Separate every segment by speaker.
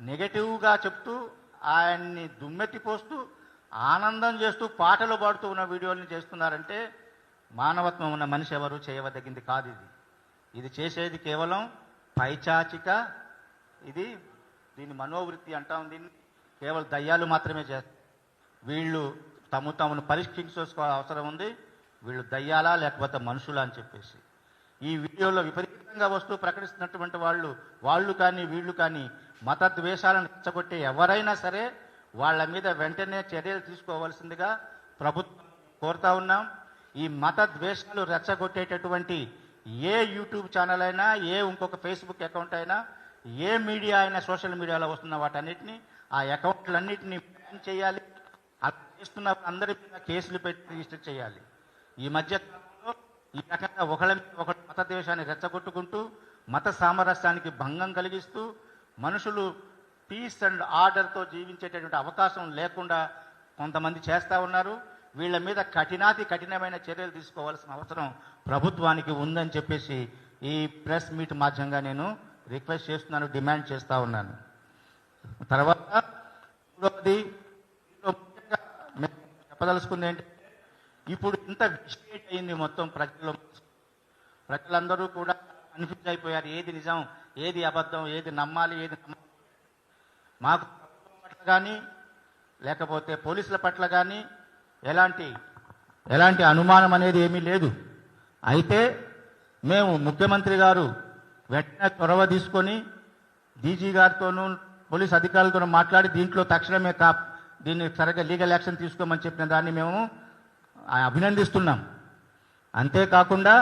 Speaker 1: నెగటివ్గా చెప్తూ ఆయన్ని దుమ్మెత్తిపోస్తూ ఆనందం చేస్తూ పాటలు పాడుతూ ఉన్న వీడియోల్ని చేస్తున్నారంటే మానవత్వం ఉన్న మనిషి ఎవరు చేయవదగింది కాదు ఇది. ఇది చేసేది కేవలం పైచాచిక ఇది దీని మనోవృత్తి అంటాం దీన్ని కేవలం దయ్యాలు మాత్రమే చేస్తారు వీళ్ళు తమ తమను పరీక్షించుకోవాల్సిన అవసరం ఉంది వీళ్ళు దయ్యాలా లేకపోతే మనుషులా అని చెప్పేసి. ఈ వీడియోలో విపరీతంగా వస్తూ ప్రకటిస్తున్నటువంటి వాళ్ళు వాళ్ళు కానీ వీళ్ళు కానీ మత ద్వేషాలను రెచ్చగొట్టే ఎవరైనా సరే వాళ్ళ మీద వెంటనే చర్యలు తీసుకోవాల్సిందిగా ప్రభుత్వం కోరుతా ఉన్నాం. ఈ మత ద్వేషాలు రెచ్చగొట్టేటటువంటి ఏ యూట్యూబ్ ఛానల్ అయినా ఏ ఇంకొక ఫేస్బుక్ అకౌంట్ అయినా ఏ మీడియా అయినా సోషల్ మీడియాలో వస్తున్న వాటన్నిటిని ఆ అకౌంట్లన్నింటినీ బ్యాన్ చేయాలి. అలా చేస్తున్న అందరి మీద కేసులు పెట్టి రిజిస్టర్ చేయాలి. ఈ మధ్య ఈ రకంగా ఒకళ్ళ మీద ఒకటి మత ద్వేషాన్ని రెచ్చగొట్టుకుంటూ మత సామరస్యానికి భంగం కలిగిస్తూ మనుషులు పీస్ అండ్ ఆర్డర్తో జీవించేటటువంటి అవకాశం లేకుండా కొంతమంది చేస్తూ ఉన్నారు. వీళ్ళ మీద కఠినాతి కఠినమైన చర్యలు తీసుకోవాల్సిన అవసరం ప్రభుత్వానికి ఉందని చెప్పేసి ఈ ప్రెస్ మీట్ మాధ్యంగా నేను రిక్వెస్ట్ చేస్తున్నాను డిమాండ్ చేస్తూ ఉన్నాను. తర్వాత మూడవది చెప్పదలుచుకుంది ఏంటంటే ఇప్పుడు ఇంత విషయేట్ అయింది మొత్తం ప్రజల్లో. ప్రజలందరూ కూడా కన్ఫ్యూజ్ అయిపోయారు ఏది నిజం ఏది అబద్ధం ఏది నమ్మాలి ఏది మాకు పట్ల కానీ లేకపోతే పోలీసుల పట్ల కానీ ఎలాంటి ఎలాంటి అనుమానం అనేది ఏమీ లేదు. అయితే మేము ముఖ్యమంత్రి గారు వెంటనే చొరవ తీసుకొని డీజీ గారితోనూ పోలీస్ అధికారులతోనూ మాట్లాడి దీంట్లో తక్షణమే కా దీన్ని సరిగ్గా లీగల్ యాక్షన్ తీసుకోమని చెప్పిన దాన్ని మేము అభినందిస్తున్నాం. అంతేకాకుండా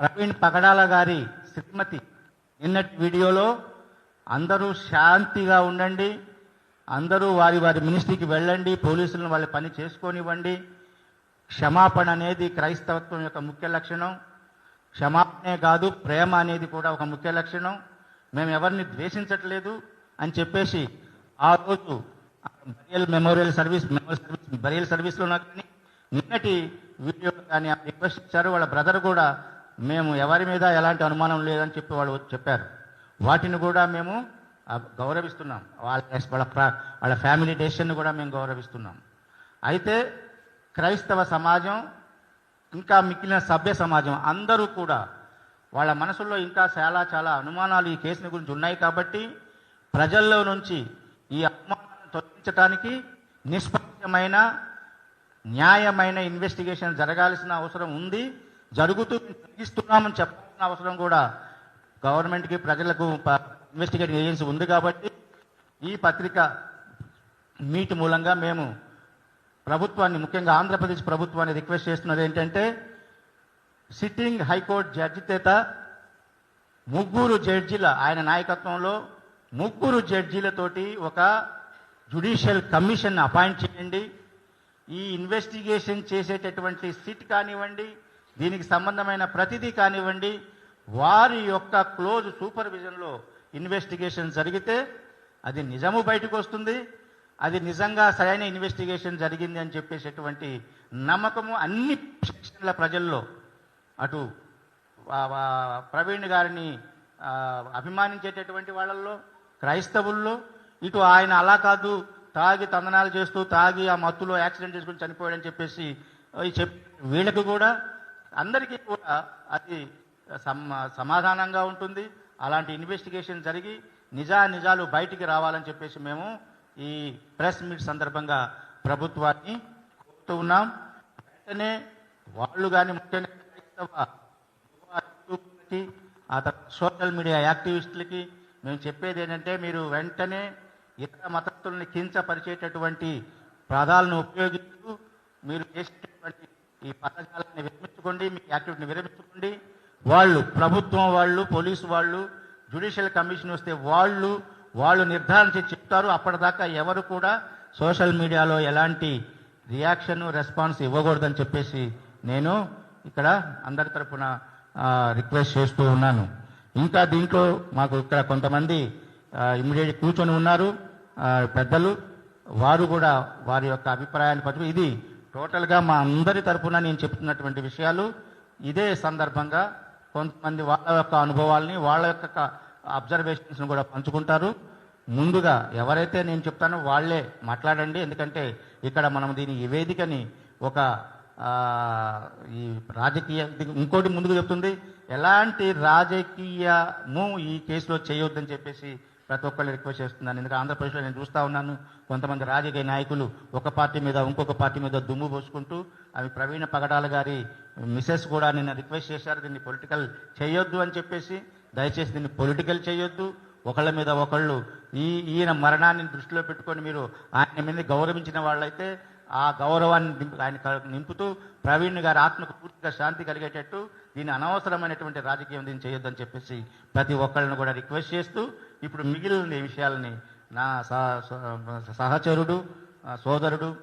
Speaker 1: ప్రవీణ్ పగడాల గారి శ్రీమతి. నిన్నటి వీడియోలో అందరూ శాంతిగా ఉండండి అందరూ వారి వారి మినిస్ట్రీకి వెళ్ళండి పోలీసులను వాళ్ళ పని చేసుకోనివ్వండి. క్షమాపణ అనేది క్రైస్తవత్వం యొక్క ముఖ్య లక్షణం. క్షమాపణే కాదు ప్రేమ అనేది కూడా ఒక ముఖ్య లక్షణం. మేము ఎవరిని ద్వేషించట్లేదు అని చెప్పేసి ఆ రోజు burial memorial service memorial service burial సర్వీస్లో నాకు కానీ నిన్నటి వీడియో కానీ రిక్వెస్ట్ ఇచ్చారు. వాళ్ళ బ్రదర్ కూడా మేము ఎవరి మీద ఎలాంటి అనుమానం లేదని చెప్పి వాళ్ళు చెప్పారు. వాటిని కూడా మేము గౌరవిస్తున్నాం. వాళ్ళ వాళ్ళ వాళ్ళ ఫ్యామిలీ డెసిషన్ని కూడా మేము గౌరవిస్తున్నాం. అయితే క్రైస్తవ సమాజం ఇంకా మిగిలిన సభ్య సమాజం అందరూ కూడా వాళ్ళ మనసుల్లో ఇంకా చాలా చాలా అనుమానాలు ఈ కేసుని గురించి ఉన్నాయి కాబట్టి ప్రజల్లో నుంచి ఈ అనుమానాలను తొలగించడానికి నిష్పక్షమైన న్యాయమైన ఇన్వెస్టిగేషన్ జరగాల్సిన అవసరం ఉంది. జరుగుతూ మేము తగ్గిస్తున్నామని చెప్పాల్సిన అవసరం కూడా గవర్నమెంట్కి ప్రజలకు ఇన్వెస్టిగేటింగ్ ఏజెన్సీ ఉంది కాబట్టి ఈ పత్రిక మీట్ మూలంగా మేము ప్రభుత్వాన్ని ముఖ్యంగా ఆంధ్రప్రదేశ్ ప్రభుత్వాన్ని రిక్వెస్ట్ చేస్తున్నది ఏంటంటే సిట్టింగ్ హైకోర్టు జడ్జి చేత ముగ్గురు జడ్జిల ఆయన నాయకత్వంలో ముగ్గురు జడ్జీలతోటి ఒక జుడిషియల్ కమిషన్ అపాయింట్ చేయండి. ఈ ఇన్వెస్టిగేషన్ చేసేటటువంటి సిట్ కానివ్వండి దీనికి సంబంధమైన ప్రతిదీ కానివ్వండి వారి యొక్క క్లోజ్ సూపర్విజన్లో ఇన్వెస్టిగేషన్ జరిగితే అది నిజము బయటకు వస్తుంది అది నిజంగా సరైన ఇన్వెస్టిగేషన్ జరిగింది అని చెప్పేసేటువంటి నమ్మకము అన్ని సెక్షన్ల ప్రజల్లో అటు ప్రవీణ్ గారిని అభిమానించేటటువంటి వాళ్ళల్లో క్రైస్తవుల్లో ఇటు ఆయన అలా కాదు తాగి తందనాలు చేస్తూ తాగి ఆ మత్తులో యాక్సిడెంట్ చేసుకుని చనిపోయాడని చెప్పేసి చెప్ వీళ్ళకు కూడా అందరికీ కూడా అది సమాధానంగా ఉంటుంది. అలాంటి ఇన్వెస్టిగేషన్ జరిగి నిజా నిజాలు బయటికి రావాలని చెప్పేసి మేము ఈ ప్రెస్ మీట్ సందర్భంగా ప్రభుత్వాన్ని కోరుతూ ఉన్నాం. వెంటనే వాళ్ళు కానీ ముఖ్యంగా ఆ తర్వాత సోషల్ మీడియా యాక్టివిస్టులకి మేము చెప్పేది ఏంటంటే మీరు వెంటనే ఇతర మతస్థుల్ని కించపరిచేటటువంటి పదాలను ఉపయోగిస్తూ మీరు చేసేటటువంటి ఈ పథకాలని విరమించుకోండి మీ యాక్టివిటీని విరమించుకోండి. వాళ్ళు ప్రభుత్వం వాళ్ళు పోలీసు వాళ్ళు జ్యుడిషియల్ కమిషన్ వస్తే వాళ్ళు వాళ్ళు నిర్ధారణ చేసి చెప్తారు. అప్పటిదాకా ఎవరు కూడా సోషల్ మీడియాలో ఎలాంటి రియాక్షన్ రెస్పాన్స్ ఇవ్వకూడదని చెప్పేసి నేను ఇక్కడ అందరి తరఫున రిక్వెస్ట్ చేస్తూ ఉన్నాను. ఇంకా దీంట్లో మాకు ఇక్కడ కొంతమంది ఇమ్మీడియట్ కూర్చొని ఉన్నారు. పెద్దలు వారు కూడా వారి యొక్క అభిప్రాయాన్ని పట్టు ఇది టోటల్గా మా అందరి తరఫున నేను చెప్తున్నటువంటి విషయాలు ఇదే సందర్భంగా కొంతమంది వాళ్ళ యొక్క అనుభవాల్ని వాళ్ళ యొక్క అబ్జర్వేషన్స్ని కూడా పంచుకుంటారు. ముందుగా ఎవరైతే నేను చెప్తానో వాళ్ళే మాట్లాడండి. ఎందుకంటే ఇక్కడ మనం దీని ఈ వేదికని ఒక ఈ రాజకీయ ఇంకోటి ముందుకు చెప్తుంది. ఎలాంటి రాజకీయము ఈ కేసులో చేయొద్దని చెప్పేసి ప్రతి ఒక్కళ్ళు రిక్వెస్ట్ చేస్తున్నాను. ఎందుకంటే ఆంధ్రప్రదేశ్లో నేను చూస్తూ ఉన్నాను కొంతమంది రాజకీయ నాయకులు ఒక పార్టీ మీద ఇంకొక పార్టీ మీద దుమ్ము పోసుకుంటూ అవి ప్రవీణ పగడాల గారి మిసెస్ కూడా నిన్న రిక్వెస్ట్ చేశారు దీన్ని పొలిటికల్ చేయొద్దు అని చెప్పేసి దయచేసి దీన్ని పొలిటికల్ చేయొద్దు. ఒకళ్ళ మీద ఒకళ్ళు ఈ ఈయన మరణాన్ని దృష్టిలో పెట్టుకొని మీరు ఆయన మీద గౌరవించిన వాళ్ళైతే ఆ గౌరవాన్ని నింపు ఆయన నింపుతూ ప్రవీణ్ గారి ఆత్మకు పూర్తిగా శాంతి కలిగేటట్టు దీని అనవసరమైనటువంటి రాజకీయం దీన్ని చేయొద్దని చెప్పేసి ప్రతి ఒక్కళ్ళని కూడా రిక్వెస్ట్ చేస్తూ ఇప్పుడు మిగిలిన ఈ విషయాలని నా సహ- సహ- సహచరుడు సోదరుడు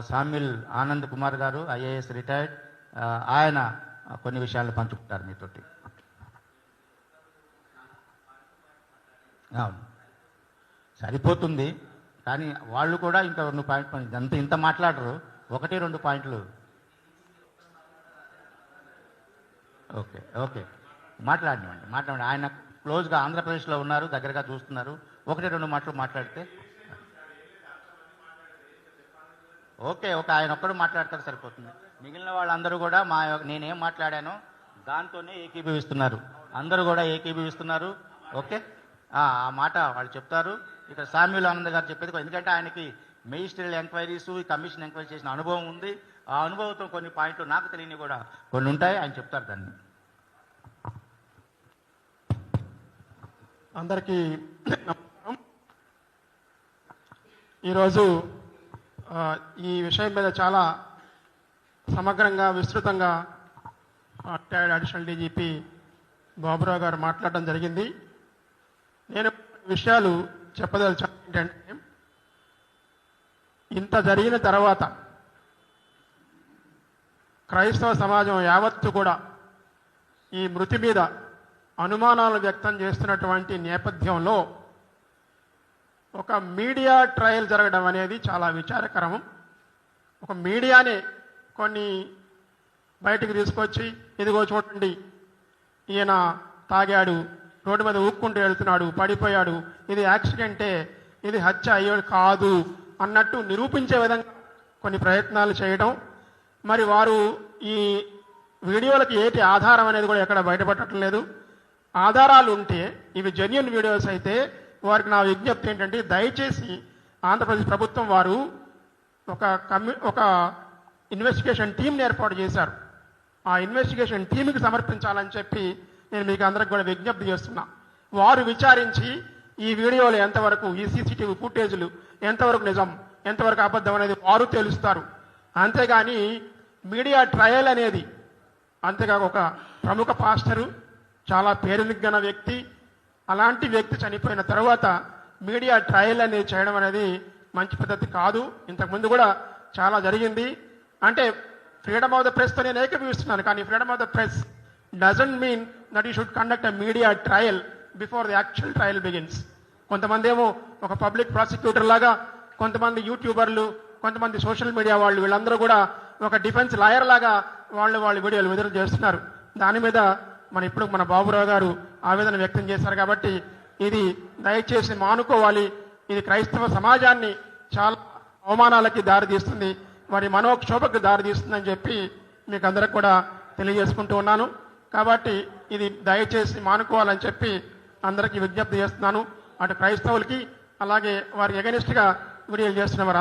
Speaker 1: సామిల్ ఆనంద్ కుమార్ గారు ఐఏఎస్ రిటైర్డ్ ఆయన కొన్ని విషయాలు పంచుకుంటారు మీతోటి. సరిపోతుంది. కానీ వాళ్ళు కూడా ఇంకా రెండు పాయింట్ అంత ఇంత మాట్లాడరు. ఒకటి రెండు పాయింట్లు ఓకే ఓకే. మాట్లాడినండి మాట్లాడండి. ఆయన క్లోజ్గా ఆంధ్రప్రదేశ్లో ఉన్నారు దగ్గరగా చూస్తున్నారు. ఒకటి రెండు మాటలు మాట్లాడితే. ఓకే ఓకే ఆయన ఒక్కడు మాట్లాడతారు సరిపోతుంది. మిగిలిన వాళ్ళందరూ కూడా మా యొక్క- నేనేం మాట్లాడానో దాంతోనే ఏకీభవిస్తున్నారు. అందరూ కూడా ఏకీభవిస్తున్నారు. ఓకే? ఆ ఆ మాట వాళ్ళు చెప్తారు. ఇక్కడ సామ్యుల్ ఆనంద్ గారు చెప్పేది ఎందుకంటే ఆయనకి మెజిస్ట్రియల్ ఎంక్వైరీస్ ఈ కమిషన్ ఎంక్వైరీ చేసిన అనుభవం ఉంది. ఆ అనుభవంతో కొన్ని పాయింట్లు నాకు తెలియని కూడా కొన్ని ఉంటాయి ఆయన చెప్తారు దాన్ని.
Speaker 2: అందరికీ నమస్కారం. ఈరోజు ఈ విషయం మీద చాలా సమగ్రంగా విస్తృతంగా రిటైర్డ్ అడిషనల్ డీజీపీ బాబురావు గారు మాట్లాడడం జరిగింది. నేను విషయాలు చెప్పదలిచాను ఏంటంటే ఇంత జరిగిన తర్వాత క్రైస్తవ సమాజం యావత్తు కూడా ఈ మృతి మీద అనుమానాలు వ్యక్తం చేస్తున్నటువంటి నేపథ్యంలో ఒక మీడియా ట్రయల్ జరగడం అనేది చాలా విచారకరం ఒక మీడియానే కొన్ని బయటికి తీసుకొచ్చి ఇదిగో చూడండి ఈయన తాగాడు రోడ్డు మీద ఊక్కుంటూ వెళ్తున్నాడు పడిపోయాడు ఇది యాక్సిడెంటే ఇది హత్య అయ్యాడు కాదు అన్నట్టు నిరూపించే విధంగా కొన్ని ప్రయత్నాలు చేయడం మరి వారు ఈ వీడియోలకి ఏటి ఆధారం అనేది కూడా ఎక్కడ బయటపడటం లేదు. ఆధారాలు ఉంటే ఇవి జెన్యున్ వీడియోస్ అయితే వారికి నా విజ్ఞప్తి ఏంటంటే దయచేసి ఆంధ్రప్రదేశ్ ప్రభుత్వం వారు ఒక కమ్యూ ఒక ఇన్వెస్టిగేషన్ టీంని ఏర్పాటు చేశారు. ఆ ఇన్వెస్టిగేషన్ టీంకి సమర్పించాలని చెప్పి నేను మీకు అందరికి కూడా విజ్ఞప్తి చేస్తున్నా. వారు విచారించి ఈ వీడియోలు ఎంతవరకు ఈ సీసీటీవీ ఫుటేజ్లు ఎంతవరకు నిజం ఎంతవరకు అబద్ధం అనేది వారు తెలుస్తారు. అంతేగాని మీడియా ట్రయల్ అనేది అంతేకాక ఒక ప్రముఖ పాస్టరు చాలా పేరునిగ్గన వ్యక్తి అలాంటి వ్యక్తి చనిపోయిన తర్వాత మీడియా ట్రయల్ అనేది చేయడం అనేది మంచి పద్ధతి కాదు. ఇంతకుముందు కూడా చాలా జరిగింది. అంటే ఫ్రీడమ్ ఆఫ్ ద ప్రెస్తో నేను ఏకీభవిస్తున్నాను కానీ freedom of the press doesn't mean that you should conduct a media trial before the actual trial begins. కొంతమంది ఏమో ఒక పబ్లిక్ ప్రాసిక్యూటర్ లాగా కొంతమంది యూట్యూబర్లు కొంతమంది సోషల్ మీడియా వాళ్ళు వీళ్ళందరూ కూడా ఒక డిఫెన్స్ లాయర్ లాగా వాళ్ళు వాళ్ళ వీడియోలు విడుదల చేస్తున్నారు. దాని మీద మన ఇప్పుడు మన బాబురావు గారు ఆవేదన వ్యక్తం చేశారు కాబట్టి ఇది దయచేసి మానుకోవాలి. ఇది క్రైస్తవ సమాజాన్ని చాలా అవమానాలకి దారితీస్తుంది. వారి మనోక్షోభకు దారితీస్తుందని చెప్పి మీకు అందరికి కూడా తెలియజేసుకుంటూ ఉన్నాను. కాబట్టి ఇది దయచేసి మానుకోవాలని చెప్పి అందరికీ విజ్ఞప్తి చేస్తున్నాను. అటు క్రైస్తవులకి అలాగే వారి ఎగనిస్ట్గా వీడియోలు చేస్తున్న వారు